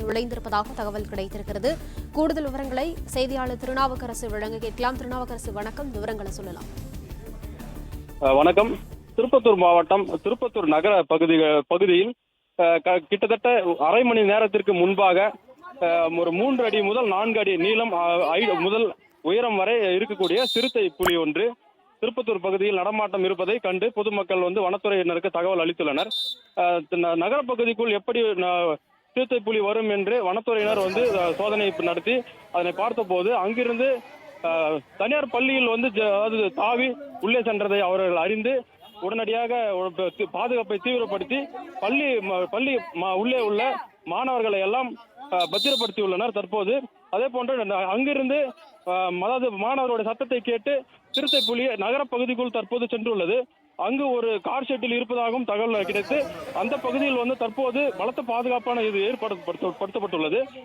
நுழைந்திருப்பதாக தகவல் கிடைத்திருக்கிறது. கூடுதல் விவரங்களை செய்தியாளர் திருநாவுக்கரசு வழங்க கேட்கலாம். திருநாவுக்கரசு வணக்கம். விவரங்களை சொல்லலாம். வணக்கம். திருப்பத்தூர் மாவட்டம் திருப்பத்தூர் நகர பகுதி பகுதியில் கிட்டத்தட்ட அரை மணி நேரத்திற்கு முன்பாக ஒரு மூன்று அடி முதல் நான்கு அடி நீளம் ஐ- முதல் உயரம் வரை இருக்கக்கூடிய சிறுத்தை புலி ஒன்று திருப்பத்தூர் பகுதியில் நடமாட்டம் இருப்பதை கண்டு பொதுமக்கள் வந்து வனத்துறையினருக்கு தகவல் அளித்துள்ளனர். அஹ், ந- நகர பகுதிக்குள் எப்படி சிறுத்தை புலி வரும் என்று வனத்துறையினர் வந்து சோதனை நடத்தி அதனை பார்த்தபோது அங்கிருந்து தனியார் பள்ளியில் வந்து ஜ- அதாவது தாவி உள்ளே சென்றதை அவர்கள் அறிந்து உடனடியாக பாதுகாப்பை தீவிரப்படுத்தி பள்ளி பள்ளி உள்ளே உள்ள மாணவர்களை எல்லாம் பத்திரப்படுத்தி பத்திரப்படுத்தியுள்ளனர். தற்போது அதே போன்று அங்கிருந்து அதாவது மாணவர்களுடைய சத்தத்தை கேட்டு சிறுத்தை புலி நகர பகுதிக்குள் தற்போது சென்றுள்ளது. அங்கு ஒரு கார் ஷெட்டில் இருப்பதாகவும் தகவல் கிடைத்து அந்த பகுதியில் வந்து தற்போது பலத்த பாதுகாப்பான இது ஏற்படுத்தப்பட்டுள்ளது